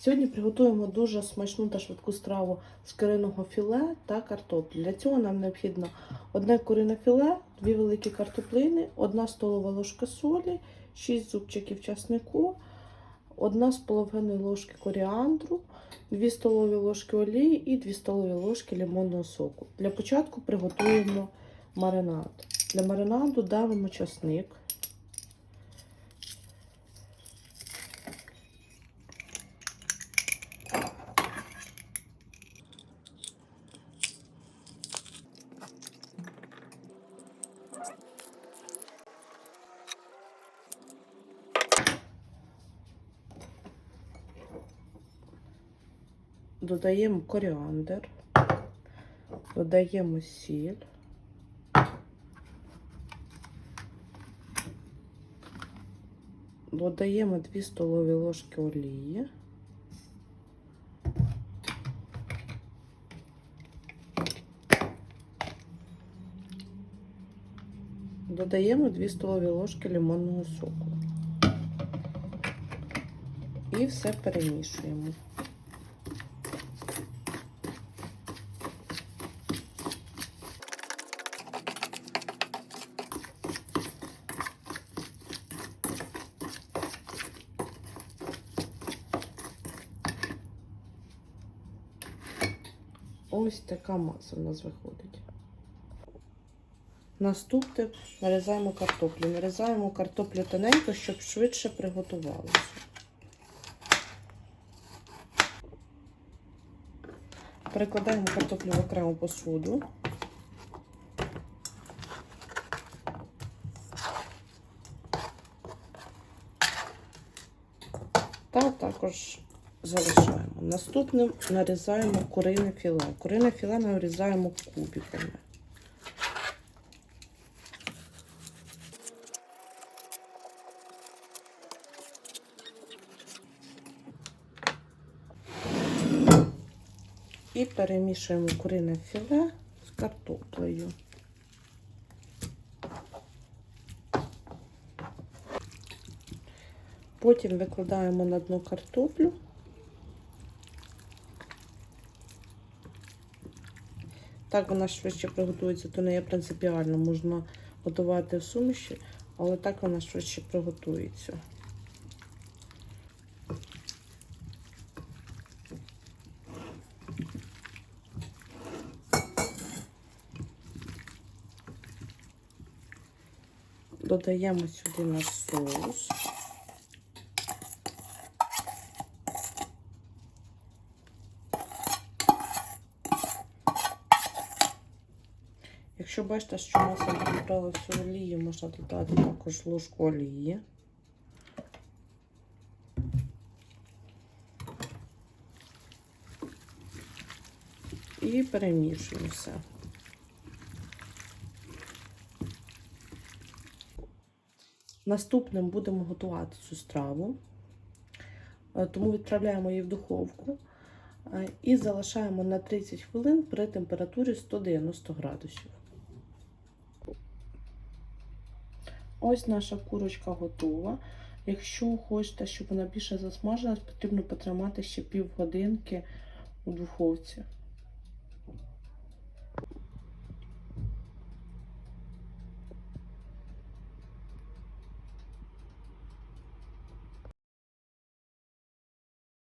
Сьогодні приготуємо дуже смачну та швидку страву з куриного філе та картоплі. Для цього нам необхідно одне курине філе, дві великі картоплини, одна столова ложка солі, 6 зубчиків часнику, одна з половиною ложки коріандру, 2 столові ложки олії і 2 столові ложки лимонного соку. Для початку приготуємо маринад. Для маринаду давимо часник. Додаємо коріандр, додаємо сіль. Додаємо 2 столові ложки олії. Додаємо 2 столові ложки лимонного соку. І все перемішуємо. Ось така маса у нас виходить. Наступне нарізаємо картоплю. Нарізаємо картоплю тоненько, щоб швидше приготувалося. Перекладаємо картоплю в окрему посуду. Та також залишаємо. Наступним нарізаємо курине філе. Курине філе нарізаємо кубиками. І перемішуємо курине філе з картоплею. Потім викладаємо на дно картоплю. Так вона швидше приготується, то не є принципіально. Можна готувати в суміші, але так вона швидше приготується. Додаємо сюди наш соус. Якщо бачите, що маса набрала всю олію, можна додати також ложку олії. І перемішуємо все. Наступним будемо готувати цю страву, Е, тому відправляємо її в духовку е, і залишаємо на 30 хвилин при температурі 190 градусів. Ось наша курочка готова. Якщо хочете, щоб вона більше засмажилась, потрібно потримати ще півгодинки у духовці.